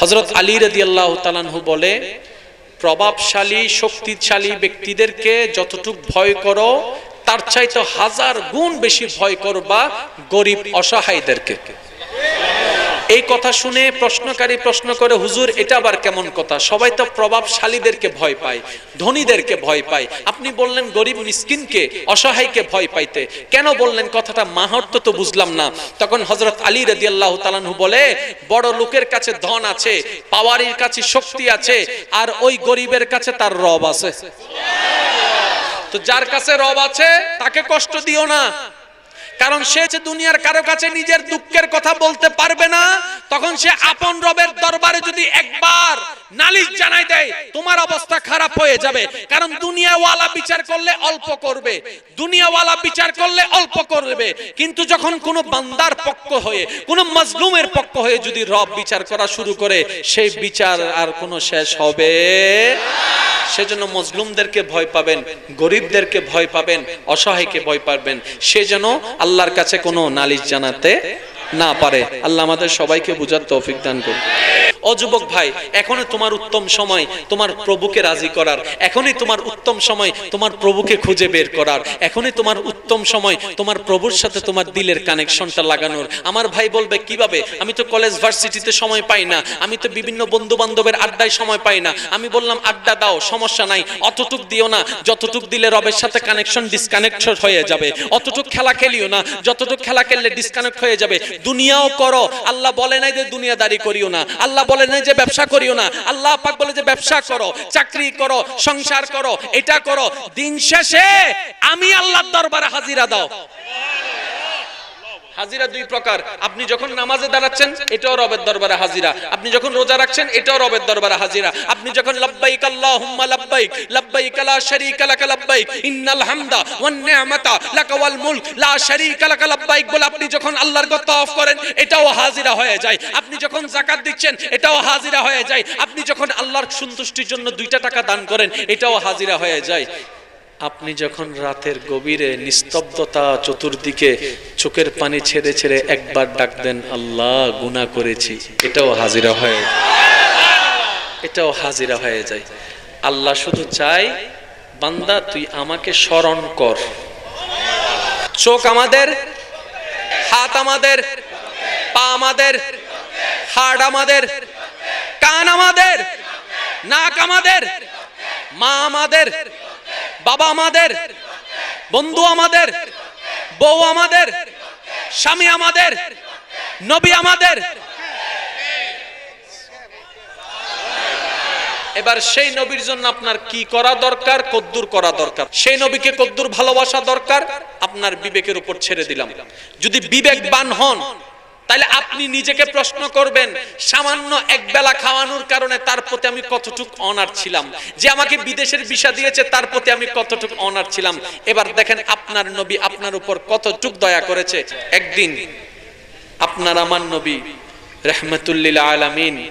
হজরত আলী রদি আল্লাহ তালানহু বলে, প্রভাবশালী, শক্তিশালী ব্যক্তিদেরকে যতটুক ভয় করো, তার চাইতে হাজার গুণ বেশি ভয় করবা গরিব অসহায়দেরকে। এই কথা শুনে প্রশ্নকারী প্রশ্ন করে, হুজুর, এটা আবার কেমন কথা? সবাই তো প্রভাবশালীদেরকে ভয় পায়, ধনীদেরকে ভয় পায়। আপনি বললেন গরিব মিসকিনকে, অসহায়কে ভয় পাইতে। কেন বললেন কথাটা? মাহাত্ম তো বুঝলাম না। তখন হজরত আলী রদি আল্লাহ তালানহু বলে, বড় লোকের কাছে ধন আছে, পাওয়ারির কাছে শক্তি আছে, আর ওই গরিবের কাছে তার রব আছে। তো যার কাছে রব আছে, তাকে কষ্ট দিও না। কারণ সে যে দুনিয়ার কারও কাছে নিজের দুঃখের কথা বলতে পারবে না, তখন সে আপন রবের দরবারে যদি একবার নালিশ জানাই দেয়, তোমার অবস্থা খারাপ হয়ে যাবে। কারণ দুনিয়াওয়ালা বিচার করলে অল্প করবে। দুনিয়াওয়ালা বিচার করলে অল্প করবে। কিন্তু যখন কোনো বান্দার পক্ষ হয়ে, কোনো মজলুমের পক্ষ হয়ে যদি রব বিচার করা শুরু করে, সেই বিচার আর কোনো শেষ হবে সেজন্য মজলুমদেরকে ভয় পাবেন, গরিবদেরকে ভয় পাবেন, অসহায়কে ভয় পাবেন। সে যেন আল্লাহর কাছে কোনো নালিশ জানাতে না পারে। আল্লাহ আমাদের সবাইকে বুঝার তৌফিক দান করুন। ও যুবক ভাই, এখনই তোমার উত্তম সময় তোমার প্রভুকে রাজি করার। এখনই তোমার উত্তম সময় তোমার প্রভুকে খুঁজে বের করার। এখনই তোমার উত্তম সময় তোমার প্রভুর সাথে তোমার দিলের কানেকশনটা লাগানোর। আমার ভাই বলবে, কীভাবে? আমি তো কলেজ ভার্সিটিতে সময় পাই না। আমি তো বিভিন্ন বন্ধু বান্ধবের আড্ডায় সময় পাই না। আমি বললাম, আড্ডা দাও, সমস্যা নাই। অতটুক দিও না। যতটুক দিলে রবের সাথে কানেকশন ডিসকানেক্ট হয়ে যাবে। অতটুক খেলা খেলিও না। যতটুক খেলা খেললে ডিসকানেক্ট হয়ে যাবে। দুনিয়াও করো। আল্লাহ বলে নাই যে দুনিয়াদারি করিও না। আল্লাহ বলে নাই যে ব্যবসা করিও না। আল্লাহ পাক বলে যে ব্যবসা করো, চাকরি করো, সংসার করো, এটা করো। দিন শেষে আমি আল্লাহর দরবারে হাজিরা দাও। হাজিরা দুই প্রকার। আপনি যখন নামাজে দাঁড়াচ্ছেন, এটাও রবের দরবারে হাজিরা। আপনি যখন রোজা রাখছেন, এটাও রবের দরবারে হাজিরা। আপনি যখন লাব্বাইক আল্লাহুম্মা লাব্বাইক লাব্বাইক লা শারীকা লাকা লাব্বাইক, ইন্নাল হামদা ওয়ান নি'মাতা লাকা ওয়াল মুলক, লা শারীকা লাকা লাব্বাইক বলে আপনি যখন আল্লাহর কথা তওয়াফ করেন, এটাও হাজিরা হয়ে যায়। আপনি যখন যাকাত দিচ্ছেন, এটাও হাজিরা হয়ে যায়। আপনি যখন আল্লাহর সন্তুষ্টির জন্য দুইটা টাকা দান করেন, এটাও হাজিরা হয়ে যায়। আপনি যখন রাতের গভীরে নিস্তব্ধতা চতুর্দিকে চোখের পানি ছেড়ে ছেড়ে একবার ডাক দেন, আল্লাহ, গুনাহ করেছি। এটাও হাজিরা হয়ে এটাও হাজিরা হয়ে যায়। আল্লাহ শুধু চাই বান্দা, তুই আমাকে স্মরণ কর। চোখ আমাদের, হাত আমাদের, পা আমাদের, হাড় আমাদের, কান আমাদের, নাক আমাদের, মা আমাদের বাবা আমাদের, বন্ধু আমাদের, বউ আমাদের, স্বামী আমাদের, নবী আমাদের। এবার সেই নবীর জন্য আপনার কি করা দরকার, কদ্দুর করা দরকার? সেই নবীকে কদ্দুর ভালোবাসা দরকার, আপনার বিবেকের উপর ছেড়ে দিলাম। যদি বিবেকবান হন তাহলে আপনি নিজেকে প্রশ্ন করবেন, সামান্য এক বেলা খাওয়ানোর কারণে তার প্রতি আমি কতটুক অনার ছিলাম? যে আমাকে বিদেশের ভিসা দিয়েছে, তার প্রতি আমি কতটুক অনার ছিলাম? এবার দেখেন আপনার নবী আপনার উপর কতটুক দয়া করেছে। একদিন, আপনার আমার নবী, রহমতুল্লিল আলামিন,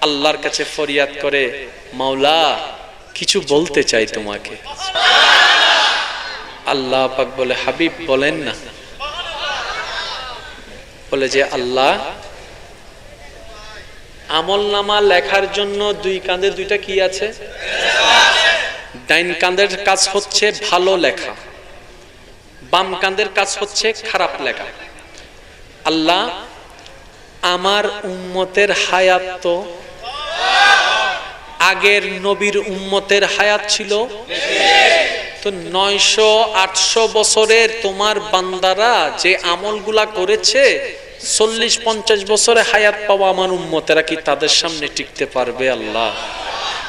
আল্লাহর কাছে ফরিয়াদ করে, মাওলা, কিছু বলতে চাই তোমাকে। আল্লাহ পাক বলে, হাবিব, বলেন না। বলে যে, আল্লাহ আমল নামা লেখার জন্য দুই কাঁধে দুইটা কি আছে? ডাইন কাঁধের কাজ হচ্ছে ভালো লেখা, বাম কাঁধের কাজ হচ্ছে খারাপ লেখা। আল্লাহ, আমার উম্মতের হায়াত তো আগের নবীর উম্মতের হায়াত ছিল তো নয়শো, আটশো বছরের তোমার বান্দারা যে আমলগুলা করেছে, চল্লিশ, পঞ্চাশ বছরে হায়াত পাওয়া আমার উন্মতেরা কি তাদের সামনে টিকতে পারবে আল্লাহ?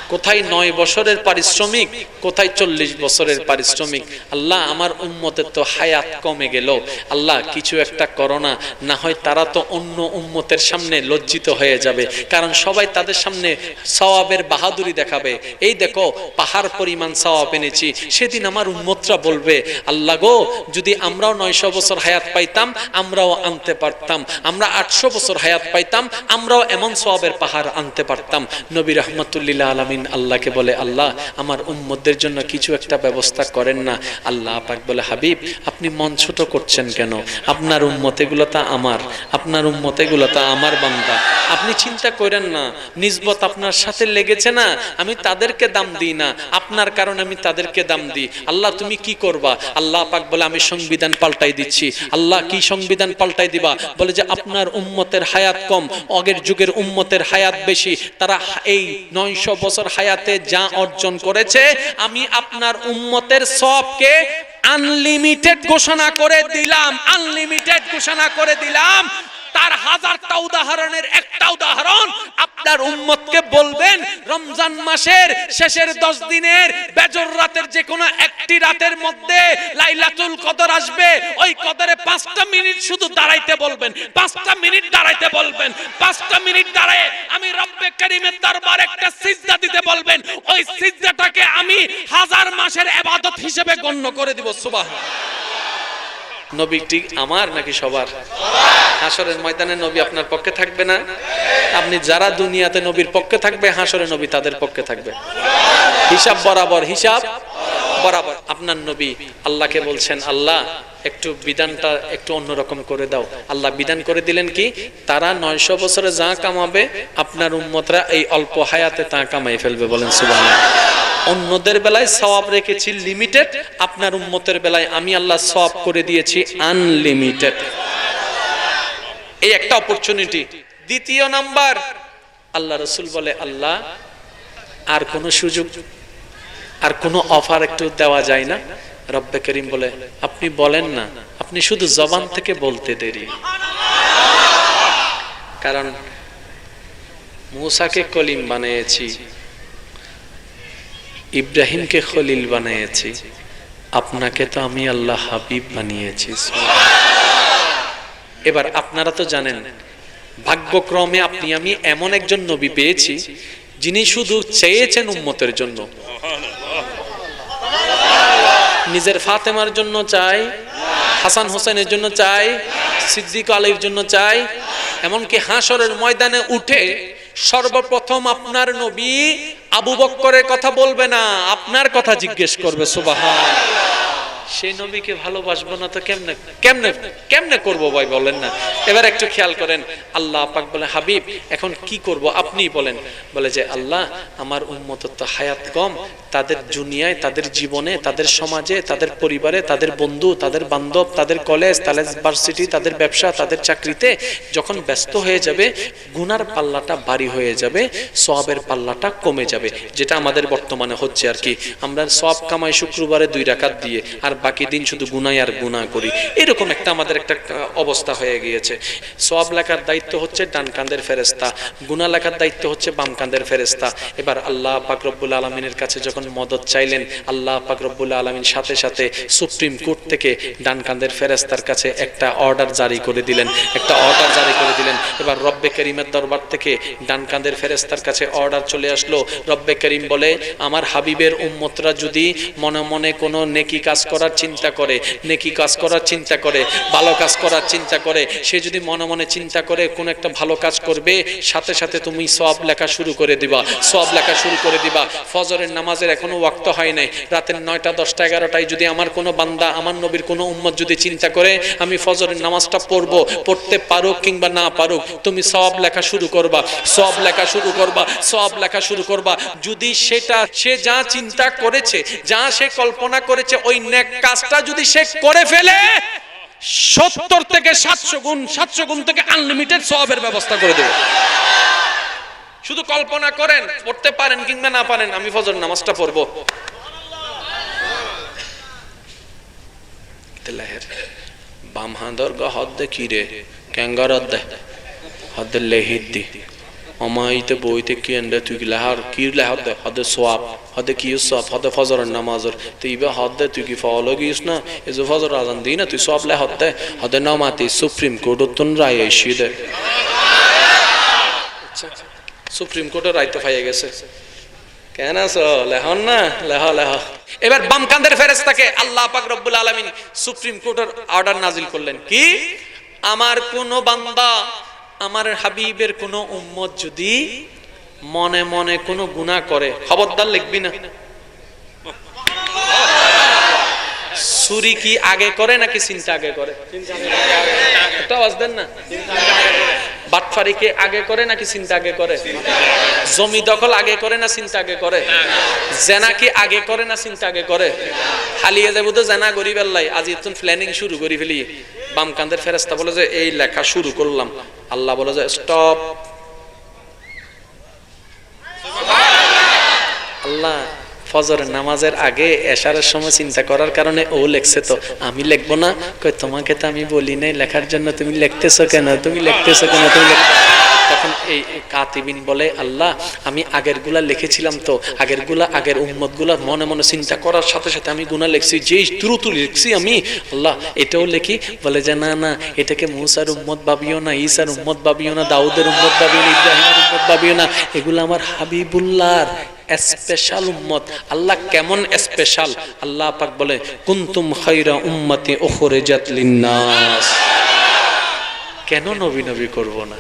কোথায় নয় বছরের পারিশ্রমিক, কোথায় চল্লিশ বছরের পারিশ্রমিক? আল্লাহ, আমার উম্মতের তো হায়াত কমে গেল। আল্লাহ, কিছু একটা করোনা না। হয় তারা তো অন্য উম্মতের সামনে লজ্জিত হয়ে যাবে। কারণ সবাই তাদের সামনে সওয়াবের বাহাদুরি দেখাবে। এই দেখো, পাহাড় পরিমাণ সওয়াব এনেছি। সেদিন আমার উম্মতরা বলবে, আল্লাহ গো, যদি আমরাও নয়শো বছর হায়াত পাইতাম, আমরাও আনতে পারতাম। আমরা আটশো বছর হায়াত পাইতাম, আমরাও এমন সওয়াবের পাহাড় আনতে পারতাম। নবী রহমতুল্লিল্লাহ আলমিন আলামিন আল্লাহকে বলে, আল্লাহ, আমার উম্মতদের জন্য কিছু একটা ব্যবস্থা করেন না। আল্লাহ পাক বলে, হাবিব, আপনি মন ছোট করছেন কেন? আপনার উম্মত এগুলো তা আমার, আপনার উম্মত এগুলো তা আমার বান্দা। আপনি চিন্তা করেন না নিজবত আপনার সাথে লেগেছে না, আমি তাদেরকে দাম দিই না, আপনার কারণে আমি তাদেরকে দাম দিই। আল্লাহ, তুমি কি করবা? আল্লাহ পাক বলে, আমি সংবিধান পাল্টাই দিচ্ছি। আল্লাহ কি সংবিধান পাল্টাই দিবা? বলে যে, আপনার উম্মতের হায়াত কম, আগের যুগের উম্মতের হায়াত বেশি। তারা এই নয়শো বছর হায়াতে যা অর্জন করেছে, আমি আপনার উম্মতের সবকে আনলিমিটেড ঘোষণা করে দিলাম আনলিমিটেড ঘোষণা করে দিলাম। তার হাজারটা উদাহরণের একটা উদাহরণ আপনার উম্মতকে বলবেন, রমজান মাসের শেষের দশ দিনের বেজর রাতের যে কোনো একটি রাতের মধ্যে লাইলাতুল কদর আসবে, ওই কদরে পাঁচটা মিনিট শুধু দাঁড়াইতে বলবেন, পাঁচটা মিনিট দাঁড়াইতে বলবেন, পাঁচটা মিনিট দাঁড়ায় আমি রব্বে করিমের দরবার একটা সিজদা দিতে বলবেন, ওই সিজদাটাকে আমি হাজার মাসের এবাদত হিসেবে গণ্য করে দিব সুবাহ নবী ঠিক আমার নাকি সবার? হাসরের ময়দানে নবী আপনার পক্ষে থাকবে না? আপনি যারা দুনিয়াতে নবীর পক্ষে থাকবে হাসরে নবী তাদের পক্ষে থাকবে। হিসাব বরাবর হিসাব বরাবর। আপনার নবী আল্লাহকে বলছেন, আল্লাহ, একটু বিধানটা একটু অন্যরকম করে দাও। আল্লাহ বিধান করে দিলেন কি? তারা নয়শো বছরে যা কামাবে, আপনার উম্মতরা এই অল্প হায়াতে তা কামাই ফেলবে বলেন সুবাহ অন্যদের বেলায় সওয়াব রেখেছি লিমিটেড আপনার উম্মতের বেলায় আমি আল্লাহ সওয়াব করে দিয়েছি আনলিমিটেড এই একটা অপরচুনিটি দ্বিতীয় নাম্বার, আল্লাহ রসুল বলে, আল্লাহ, আর কোনো সুযোগ, আর কোনো অফার একটু দেওয়া যায় না? রব্বে করিম বলে, আপনি বলেন না, আপনি শুধু জবান থেকে বলতে দেরি। কারণ, মূসাকে কলিম বানিয়েছি। ইব্রাহিমকে খলিল বানিয়েছি। আপনাকে তো আমি আল্লাহ হাবিব বানিয়েছি। এবার আপনারা তো জানেন, ভাগ্যক্রমে আপনি, আমি এমন একজন নবী পেয়েছি, যিনি শুধু চেয়েছেন উম্মতের জন্য। নিজের ফাতেমার জন্য চাই, হাসান হোসেনের জন্য চাই, সিদ্দিক আলীর জন্য চাই, এমনকি হাসরের ময়দানে উঠে সর্বপ্রথম আপনার নবী আবু বক্করের কথা বলবে না আপনার কথা জিজ্ঞেস করবে সুবাহান সেই নবীকে ভালোবাসবো না তো কেমনে কেমনে কেমনে করব ভাই বলেন না? এবার একটু খেয়াল করেন, আল্লাহ পাক বলে, হাবিব, এখন কি করব আপনি বলেন। বলে যে, আল্লাহ, আমার উন্মত তো হায়াত কম, তাদের দুনিয়ায়, তাদের জীবনে, তাদের সমাজে, তাদের পরিবারে, তাদের বন্ধু, তাদের বান্ধব, তাদের কলেজ, তাদের ভার্সিটি তাদের ব্যবসা, তাদের চাকরিতে যখন ব্যস্ত হয়ে যাবে, গুনার পাল্লাটা বাড়ি হয়ে যাবে সবের পাল্লাটা কমে যাবে, যেটা আমাদের বর্তমানে হচ্ছে আর কি। আমরা সব কামাই শুক্রবারে দুই রাকাত দিয়ে, আর বাকি দিন শুধু গুনাই আর গুনাহ করি। এরকম একটা আমাদের একটা অবস্থা হয়ে গিয়েছে। সব লেখার দায়িত্ব হচ্ছে ডান কান্দের ফেরেস্তা গুনা লেখার দায়িত্ব হচ্ছে বাম কান্দের ফেরেস্তা এবার আল্লাহ পাক রব্বুল আলমিনের কাছে যখন মদত চাইলেন, আল্লাহ পাক রব্বুল আলমিন সাথে সাথে সুপ্রিম কোর্ট থেকে ডান কান্দের ফেরেস্তার কাছে একটা অর্ডার জারি করে দিলেন, একটা অর্ডার জারি করে দিলেন। এবার রব্বে করিমের দরবার থেকে ডান কান্দের ফেরেস্তার কাছে অর্ডার চলে আসলো। রব্বে করিম বলে, আমার হাবিবের উম্মতরা যদি মনে মনে কোনো নেকি কাজ করার চিন্তা করে, নেকি কাজ করার চিন্তা করে, ভালো কাজ করার চিন্তা করে, সে যদি মনে মনে চিন্তা করে কোন একটা ভালো কাজ করবে, সাথে সাথে তুমি সব লেখা শুরু করে দিবা সব লেখা শুরু করে দিবা। ফজরের নামাজের এখনও ওয়াক্ত হয় নাই, রাতের নয়টা, দশটা, এগারোটায় যদি আমার কোনো বান্দা, আমার নবীর কোনো উম্মত যদি চিন্তা করে, আমি ফজরের নামাজটা পড়ব, পড়তে পারুক কিংবা না পারুক, তুমি সব লেখা শুরু করবা সব লেখা শুরু করবা সব লেখা শুরু করবা। যদি সেটা, সে যা চিন্তা করেছে, যা সে কল্পনা করেছে, ওই নেক কাজটা যদি সে করে ফেলে, সত্তর থেকে সাতশো গুণ সাতশো গুণ থেকে আনলিমিটেড সবের ব্যবস্থা করে দেবে। শুধু কল্পনা করেন, পড়তে পারেন কিংবা না পারেন, আমি ফজর নামাজটা পড়ব। বাম হাঁদর গা হদ্দে কি রে? ক্যাঙ্গার হদ্দে হদ্দে লেহিদ্দি অমাইতে বইতে কি এন্ডে তুই লেহার কি লেহার দে? হদে সোয়াব হদে কি সব হদে ফজর নামাজর। তো ইবে হদে তুই কি ফলো গিস না? এ যে ফজর আজান দি না তুই সব লে হদে হদে নামাতি সুপ্রিম কোর্ট তুন রায় এসি দে। সুপ্রিম কোর্টের রায় তো পাইয়ে গেছে। কেন আছো? লেহন না? লেহ লেহ এবার বাম কান্দের ফেরেস্তাকে আল্লাহ পাক রব্বুল আলামিন সুপ্রিম কোর্টের অর্ডার নাজিল করলেন। কি? আমার কোন বান্দা আমার হাবিবের কোন উম্মত যদি মনে মনে কোনো গুনাহ করে, খবরদার লিখবি না? চুরি কি আগে করে নাকি চিন্তা আগে করে? না। বাটফারি কি আগে করে নাকি চিন্তা আগে করে? জমি দখল আগে করে না চিন্তা আগে করে? জেনা কি আগে করে না চিন্তা আগে করে? হালিয়ে যাব তো জেনা করি বেল্লাই আজি প্ল্যানিং শুরু করি ফেলি। বাম কান্দের ফেরেস্তা বলে যে, এই লেখা শুরু করলাম। আল্লাহ বলে যে স্টপ আল্লাহ, ফজর নামাজের আগে এশারের সময় চিন্তা করার কারণে ও লেখছে তো। আমি লিখব না? তোমাকে তো আমি বলি নাই, লেখার জন্য তুমি লিখতেছো কেন? তুমি লিখতেছো কেন? তুমি তখন এই কাতিবিন বলে, আল্লাহ, আমি আগেরগুলা লিখেছিলাম তো। আগেরগুলা আগের উম্মতগুলা মনে মনে চিন্তা করার সাথে সাথে আমি গুণা লিখছি। যেই দ্রুত লিখছি আমি, আল্লাহ, এটাও লিখি, বলে যে, না না, এটাকে মুসার উম্মত ভাবিও না, ঈসার উম্মত ভাবিও না, দাউদের উম্মত ভাবিও না, ইব্রাহিমের উম্মত ভাবিও না। এগুলো আমার হাবিবুল্লাহর স্পেশাল উম্মত। আল্লাহ কেমন স্পেশাল আল্লাহ পাক বলে, কুনতুম খাইরা উম্মতি উখরিজাত লিন্নাস। কেন নবী নবী করব না?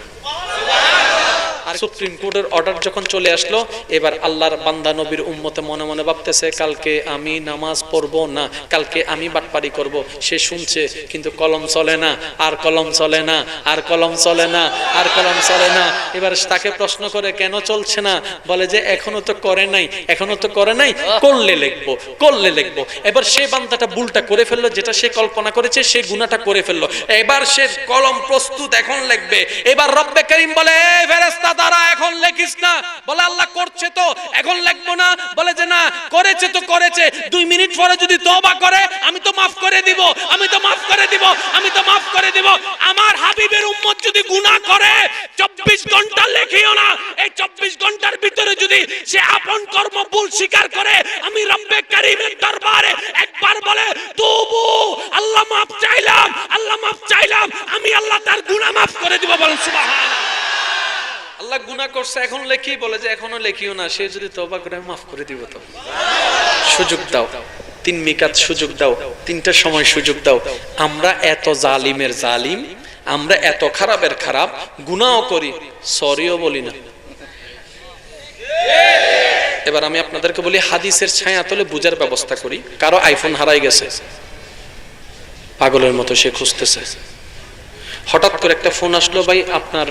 সুপ্রিম কোর্টের অর্ডার যখন চলে আসলো, এবার আল্লাহর বান্দা নবীর উম্মতে মনে মনে ভাবতেছে, কালকে আমি নামাজ পড়ব না, কালকে আমি বাটপারি করব। সে শুনছে, কিন্তু কলম চলে না, আর কলম চলে না, আর কলম চলে না, আর কলম চলে না। এবার তাকে প্রশ্ন করে, কেন চলছে না? বলে যে, এখনও তো করে নাই, এখনও তো করে নাই, করলে লিখব করলে লিখব। এবার সে বান্দাটা ভুলটা করে ফেলল, যেটা সে কল্পনা করেছে, সে গুনাহটা করে ফেলল। এবার সে কলম প্রস্তুত এখন লিখবে। এবার রব্বে করিম বলে, "এ দ্বারা এখন লেখিস না। বলে, আল্লাহ করছে তো, এখন লিখব না। বলে যে, না, করেছে তো করেছে। দুই মিনিট পরে যদি তওবা করে, আমি তো মাফ করে দিব, আমি তো মাফ করে দিব, আমি তো মাফ করে দিব। আমার হাবিবের উম্মত যদি গুনাহ করে 24 ঘণ্টা লেখিও না। এই 24 ঘণ্টার ভিতরে যদি সে আপন কর্ম ভুল স্বীকার করে, আমি রব্বে করিমের দরবারে একবার বলে, তবু, আল্লাহ মাফ চাইলাম, আল্লাহ মাফ চাইলাম, আমি আল্লাহ তার গুনাহ মাফ করে দিব। বলেন, সুবহানাল্লাহ। আল্লাহ গুনাহ করছে, এখন লেখি, বলে যে এখনও লেখিও না, সে যদি তওবা করে, মাফ করে দিব তো। সুযোগ দাও, তিন মিকাত সুযোগ দাও, তিনটা সময় সুযোগ দাও। আমরা এত জালিমের জালিম, আমরা এত খারাপের খারাপ গুনাও করি, সরিও বলি না। এবার আমি আপনাদেরকে বলি, হাদিসের ছায়া তলে বুঝার ব্যবস্থা করি। কারও আইফোন হারাই গেছে, পাগলের মতো সে খুঁজতেছে। হঠাৎ করে একটা ফোন আসলো, ভাই, আপনার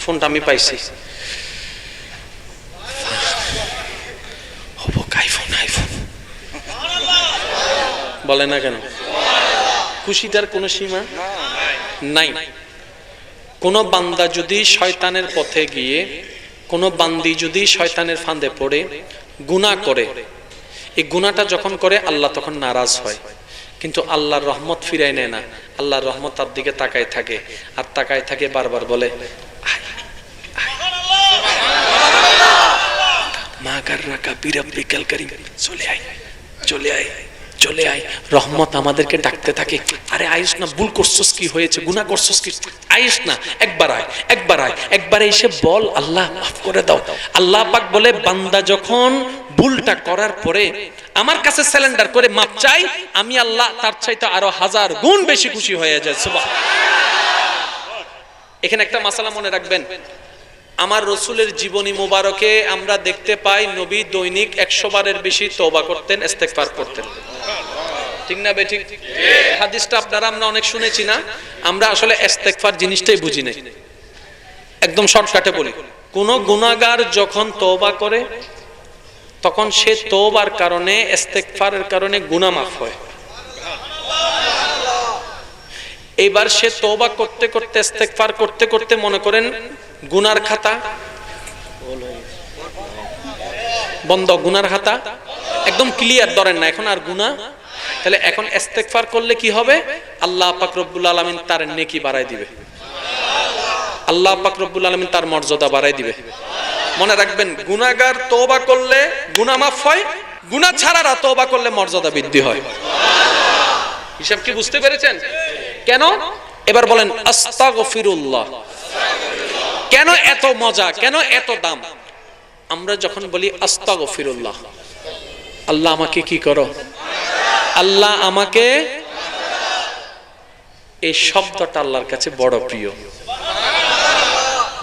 ফোনটা আমি পাইছি। বলে না কেন? খুশিটার কোনো সীমা? নাই। কোন বান্দা যদি শয়তানের পথে গিয়ে, কোন বান্দি যদি শয়তানের ফাঁদে পড়ে, গুনাহ করে। এই গুনাহটা যখন করে, আল্লাহ তখন নারাজ হয়। কিন্তু আল্লাহর রহমত ফিরাই নেয় না। আল্লাহর রহমত তার দিকে তাকায় থাকে। আর তাকায় থাকে বারবার বলে আয়, আয়। কারীম চলে আয় চলে আয় চলে আয়। রহমত আমাদেরকে ডাকতে থাকে। আরে না, ভুল করছস কি হয়েছে? করছস কি? না, একবার আয় একবার আয়, একবার এসে বল, আল্লাহ মাফ করে দাও। আল্লাহ পাক বলে, বান্দা যখন ভুলটা করার পরে আমার কাছে স্যালেন্ডার করে মাপ চাই, আমি আল্লাহ তার চাইতে আরও হাজার গুণ বেশি খুশি হয়ে যায় এখানে একটা মাসালা মনে রাখবেন। আমার রসুলের জীবনী মোবারকে আমরা দেখতে পাই, নবী দৈনিক একশো বারের বেশি তওবা করতেন, ইস্তেগফার করতেন। ঠিক না বেঠিক হাদিসটা আপনারা, আমরা অনেক শুনেছি না? আমরা আসলে ইস্তেগফার জিনিসটাই বুঝি নাই। একদম শর্টকাটে বলি। কোন গুনাহগার যখন তওবা করে, তখন সে তওবার কারণে, ইস্তেগফারের কারণে গুনাহ মাফ হয়। এবার সে তওবা করতে করতে, ইস্তেগফার করতে করতে মনে করেন গুনার খাতা। বন্ধ, গুনার খাতা। একদম ক্লিয়ার ধরেন না, এখন আর গুনাহ। তাহলে এখন ইস্তেগফার করলে কি হবে? আল্লাহ পাক রব্বুল আলামিন তার নেকি বাড়ায় দিবে। আল্লাহ পাক রব্বুল আলামিন তার মর্যাদা বাড়ায় দিবে। মনে রাখবেন, গুনাহগার তওবা করলে গুনাহ মাফ হয়, গুনাহ ছাড়ারা তওবা করলে মর্যাদা বৃদ্ধি হয়। হিসাব কি বুঝতে পেরেছেন? কেন? এবার বলেন, আস্তাগফিরুল্লাহ। কেন এত মজা? কেন এত দাম? আমরা যখন বলি, আস্তাগফিরুল্লাহ, আল্লাহ আমাকে কি করো? আল্লাহ আমাকে এই শব্দটা আল্লাহর কাছে বড় প্রিয়।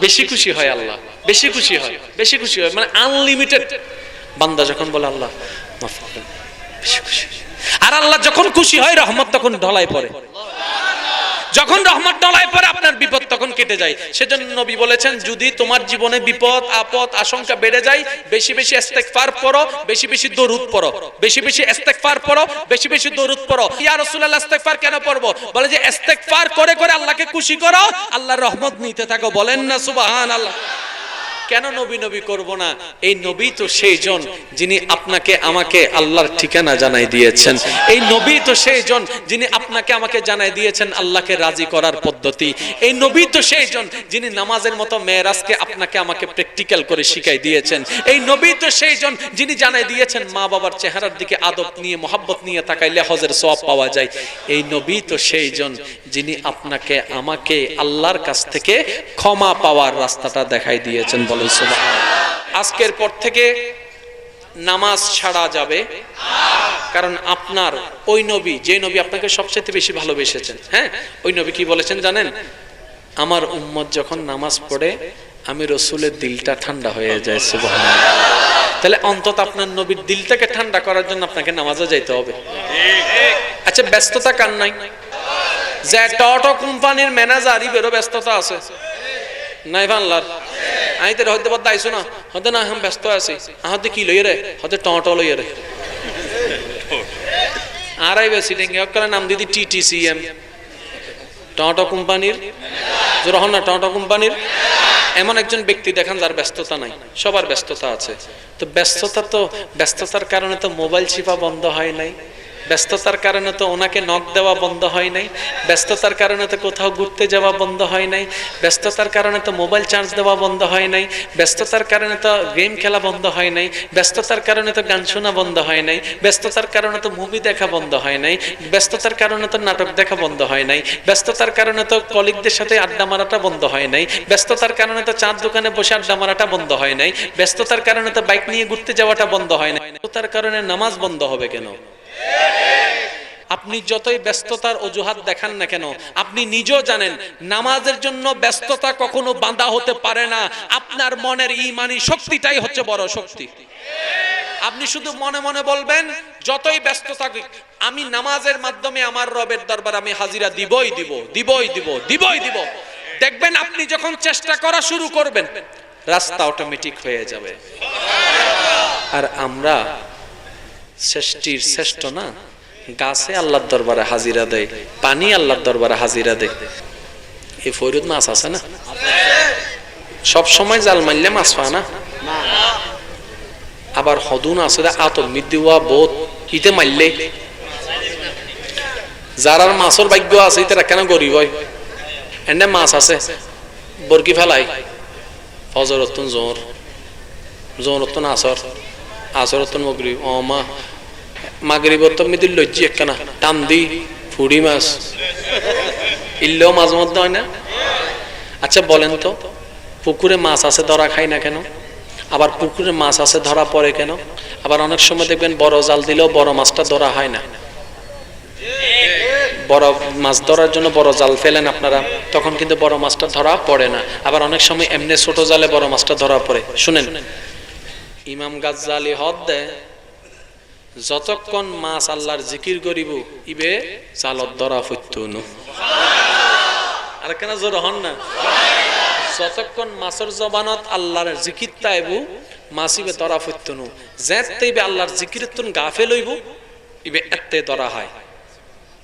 বেশি খুশি হয় আল্লাহ, বেশি খুশি হয়, বেশি খুশি হয় মানে আনলিমিটেড বান্দা যখন বলে, আল্লাহ, মাফ বেশি খুশি আর আল্লাহ যখন খুশি হয়, রহমত তখন ঢলাই পড়ে। যখন রহমত ডলায় পরে আপনার বিপদ তখন কেটে যায়। সেজন্য নবী বলেছেন, যদি তোমার জীবনে বিপদ, আপদ, আশঙ্কা বেড়ে যায়, বেশি বেশি ইস্তেগফার পড়ো, বেশি বেশি দরুদ পড়ো, বেশি বেশি ইস্তেগফার পড়ো, বেশি বেশি দরুদ পড়ো। ইয়া রাসূলুল্লাহ, ইস্তেগফার কেন পড়ব? বলে যে, ইস্তেগফার করে করে আল্লাহকে খুশি করো, আল্লাহর রহমত নিতে থাকো। বলেন না, সুবহানাল্লাহ। কেন নবী নবী করব না? এই নবী তো সেই জন যিনি আপনাকে আমাকে আল্লাহর ঠিকানা জানাই দিয়েছেন। এই নবী তো সেই জন যিনি আপনাকে আমাকে জানাই দিয়েছেন আল্লাহকে রাজি করার পদ্ধতি। এই নবী তো সেই জন যিনি নামাজের মতো মেয়েরাজকে আপনাকে আমাকে প্র্যাকটিক্যাল করে শিখাই দিয়েছেন। এই নবী তো সেই জন যিনি জানাই দিয়েছেন মা বাবার চেহারার দিকে আদব নিয়ে, মোহাব্বত নিয়ে তাকাইলে হজের সব পাওয়া যায়। এই নবী তো সেই জন যিনি আপনাকে আমাকে আল্লাহর কাছ থেকে ক্ষমা পাওয়ার রাস্তাটা দেখাই দিয়েছেন সুবহানাল্লাহ। আজকের পর থেকে নামাজ ছাড়া যাবে। কারণ আপনার ওই নবী, যে নবী আপনাকে সবচেয়ে বেশি ভালোবেসেছেন হ্যাঁ? ওই নবী কি বলেছেন জানেন? আমার উম্মত যখন নামাজ পড়ে, আমি রসুলের দিলটা ঠান্ডা হয়ে যায়, সুবহানাল্লাহ। তাহলে অন্তত আপনার নবীর দিলটাকে ঠান্ডা করার জন্য আপনাকে নামাজে যাইতে হবে। আচ্ছা ব্যস্ততা কার নাই? যে টটো কোম্পানির ম্যানেজার ইবেরও ব্যস্ততা আছে। নাই ভাল্লার। আমি তো হয়তো বাদ আইসো না? হয়তো না আমি ব্যস্ত আছি। আহতে কি লইয়ে রে? হয়তো টটো লইয়ে রে। আর আই বেশি ডেঙ্গে করে নাম দিদি টিটিসিএম টটো কোম্পানির? যখন না টটো কোম্পানির? এমন একজন ব্যক্তি দেখান যার ব্যস্ততা নাই। সবার ব্যস্ততা আছে। তো ব্যস্ততা তো, ব্যস্ততার কারণে তো মোবাইল চিপা বন্ধ হয় নাই। ব্যস্ততার কারণে তো ওনাকে নখ দেওয়া বন্ধ হয় নাই ব্যস্ততার কারণে তো কোথাও ঘুরতে যাওয়া বন্ধ হয় নাই ব্যস্ততার কারণে তো মোবাইল চার্জ দেওয়া বন্ধ হয় নাই ব্যস্ততার কারণে তো গেম খেলা বন্ধ হয় নাই ব্যস্ততার কারণে তো গান শোনা বন্ধ হয় নাই ব্যস্ততার কারণে তো মুভি দেখা বন্ধ হয় নাই ব্যস্ততার কারণে তো নাটক দেখা বন্ধ হয় নাই ব্যস্ততার কারণে তো কলিগদের সাথে আড্ডা মারাটা বন্ধ হয় নাই ব্যস্ততার কারণে তো চাঁদ দোকানে বসে আড্ডা মারাটা বন্ধ হয় নাই ব্যস্ততার কারণে তো বাইক নিয়ে ঘুরতে যাওয়াটা বন্ধ হয় নাই ব্যস্ততার কারণে নামাজ বন্ধ হবে কেন আপনি যতই ব্যস্ততার অজুহাত দেখান না কেন, আপনি নিজেও জানেন, নামাজের জন্য ব্যস্ততা কখনো বাঁধা হতে পারে না। আপনার মনের ইমানি শক্তিটাই হচ্ছে বড় শক্তি। আপনি শুধু মনে মনে বলবেন, যতই ব্যস্ত থাকুক, আমি নামাজের মাধ্যমে আমার রবের দরবার আমি হাজিরা দিবই দিব দিবই দিব দিবই দিব। দেখবেন আপনি যখন চেষ্টা করা শুরু করবেন, রাস্তা অটোমেটিক হয়ে যাবে। আর আমরা শ্রেষ্ঠীর শ্রেষ্ঠ না? গাছে আল্লাহর দরবারে হাজিরা দেয়, পানি আল্লাহর দরবারে হাজিরা দেয়। এই ফরিদ মাছ আছে না? সব সময় জাল মারলে মাছ পায় না? আবার হদুন আছে আত মিদিওয়া বোধ, ইতে মারলে। যারার মাছের ভাগ্য আছে ইতারা কেন গরিব হয়। এনে মাছ আছে, বরকি ফেলাই। ফজরতুন জোর জোরতুন আসর, আসরতুন মগরিব। ও মা লজ্জি একখানা টান দি, ফুড়ি মাছ। ইল্লেও মাঝে মধ্যে হয় না? আচ্ছা বলেন তো, পুকুরে মাছ আছে ধরা না কেন? আবার পুকুরে মাছ আছে ধরা পড়ে কেন? আবার অনেক সময় দেখবেন বড় জাল দিলেও বড় মাছটা ধরা হয় না। বড় মাছ ধরার জন্য বড় জাল ফেলেন আপনারা, তখন কিন্তু বড় মাছটা ধরা পড়ে না। আবার অনেক সময় এমনি ছোট জালে বড় মাছটা ধরা পড়ে। শুনেন, ইমাম গাজ্জালি হদ দেয় যতক্ষণ মাছ আল্লাহর জিকির করিব, ইবে চালত ধরা ফত্যনু আর কেন জোর হন না? যতক্ষণ মাছের জবানত আল্লাহর জিকির তাইবু মাসিবে ধরা ফত্যনু ইবে আল্লাহর জিকির তুন গাফে লইব ইবে এতে ধরা হয়।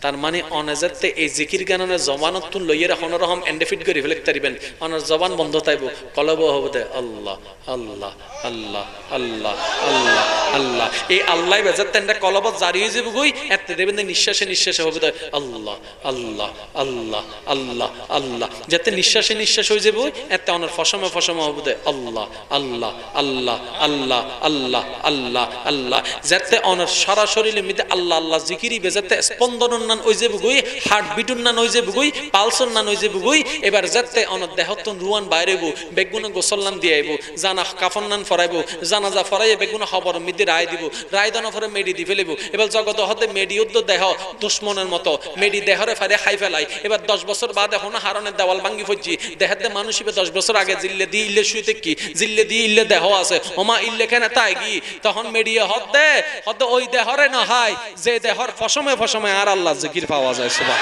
তার মানে অনেজাতে এই জিকির গানের জবানত তুন লইয়ে রাখ রহম এন্ডেফিট করে ফেলে তারিবেন অনার জবান বন্ধ তাইব কলব হব দে আল্লাহ আল্লাহ আল্লাহ আল্লাহ আল্লাহ আল্লাহ এই আল্লাহ বেজার তেনটা কলব জারি হয়ে যাবে গই এতে দেবেন নিঃশ্বাসে নিঃশ্বাসে হবে দে আল্লাহ আল্লাহ আল্লাহ আল্লাহ আল্লাহ যাতে নিঃশ্বাসে নিঃশ্বাস হয়ে যাবে এতে অনার ফসমে ফসমে হবে দে আল্লাহ আল্লাহ আল্লাহ আল্লাহ আল্লাহ আল্লাহ আল্লাহ যাতে অনার সারা শরীরে মিতে আল্লাহ আল্লাহ জিকিরি বেজাতে স্পন্দন নান ওই যে বুগুই, হার্ট বিটুন নান ওই যে বুগুই, পালসন নান ওই যে বুগুই, এবার যাতে অন দেহতন রুয়ান বাইরেবো, বেগুন গোসল্লান দিয়ে আইবো জানা কাফন নান ফরাইবো, জানাজা ফরাইয়ে বেগুন খবর মিদি রায় দিব, রায় দানা ফরে মেডি দি ফেলিব, এবার জগত হতে মেডি উদ্দ দেহ দুশ্মনের মতো, মেডি দেহরে ফারে খাই ফেলাই, এবার দশ বছর বাদ এখন হারনের দেওয়াল ভাঙ্গি ফজি দেহের দে মানুষ দশ বছর আগে জিল্লে দি ইল্লে শুইতে কি, জিল্লে দি ইল্লে দেহ আছে, ওমা ইল্লে কেন তাই কি তখন মেডিয়ে দে হদ ওই দেহরে না হয়, যে দেহর ফসমে ফসমে আর আল্লাহ জিকির পাওয়া যায় সুবাহ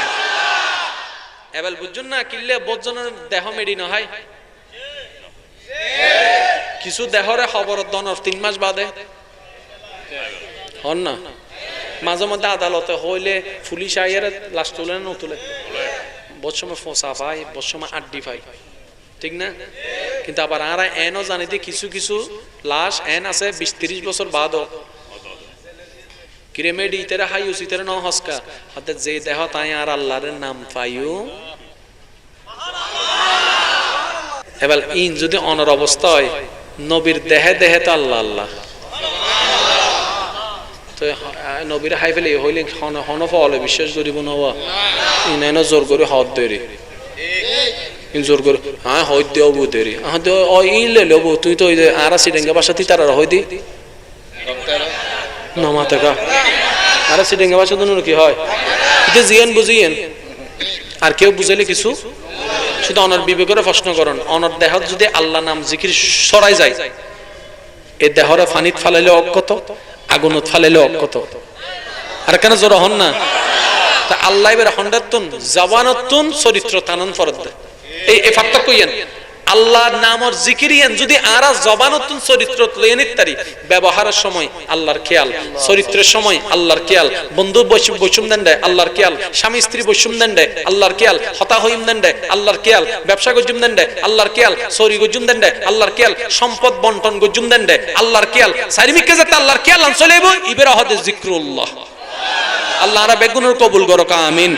এবার বুঝুন না কিল্লে বোধজনের দেহ মেডি না, হয়? কিছু দেহরে খবর দনর তিন মাস বাদে। হন না? মাঝে মধ্যে আদালতে হইলে পুলিশ আইয়ারে লাশ তুলে না, তুলে? বৎসময় ফসা পাই বৎসময় আড্ডি পাই ঠিক না? কিন্তু আবার আর এনও জানি যে কিছু কিছু লাশ এন আছে, বিশ তিরিশ বছর বাদও। কিরেমেডি, ইতারে হাই উচিতারে ন হসকা হাতে যে দেহ, তাই আর আল্লাহর নাম পাইও এবার ইন যদি অনর অবস্থা হয়, নবীর দেহে দেহে তো আল্লাহ আল্লাহ। তো নবীর হাই ফেলে হইলে হন- হন ফলে বিশ্বাস করিব নবা ইনাইন জোর করে হদ দেরি। ইন জোর করে হ্যাঁ হই দেও বু দেরি। হ্যাঁ দে ও ই লে লব তুই তো আরা সিডেঙ্গা বাসা তুই তারা হই দি নমা টাকা। আরা সিডেঙ্গা বাসা দুনো কি হয়। এটা জিয়ান বুঝিয়েন। আর কেউ বুঝাইলে কিছু? শুধু অনর বিবেকের প্রশ্ন করুন। অনর দেহ যদি আল্লাহ নাম জিকির সরাই যায়, এ দেহরে ফানিত ফালাইলে অজ্ঞত আগুনত ফালাইলে অজ্ঞত আর, কেন জোর হন না? তা আল্লাহ এবার হন্ডাতুন জবানতুন চরিত্র তানন ফরদ। এই এই পার্থক্য ইয়েন আল্লাহর নামর জিকিরিয়ান যদি আরা জবানতুন চরিত্র লেনিত তারি, ব্যবহারের সময় আল্লাহর খেয়াল, চরিত্রের সময় আল্লাহর খেয়াল, বন্ধু বৈষম দেন দেয় আল্লাহর খেয়াল, স্বামী স্ত্রী বৈষম দেন দেয় আল্লাহর খেয়াল, হতা হইম দেন দেয় আল্লাহর খেয়াল, ব্যবসা গজুম দেন দেয় আল্লাহর খেয়াল সরি গজুম দেন দেয় আল্লাহর খেয়াল, সম্পদ বন্টন গজুম দেন দেয় আল্লাহর খেয়াল সারিমিককে যাতে আল্লাহর খেয়াল আনসলেব ইবের হদে জিক্রুল্লাহ। আল্লাহ আরা বেগুনের কবুল করো আমিন।